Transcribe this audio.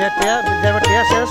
সে টিয়া বিদ্যাপীঠ টিয়া শেষ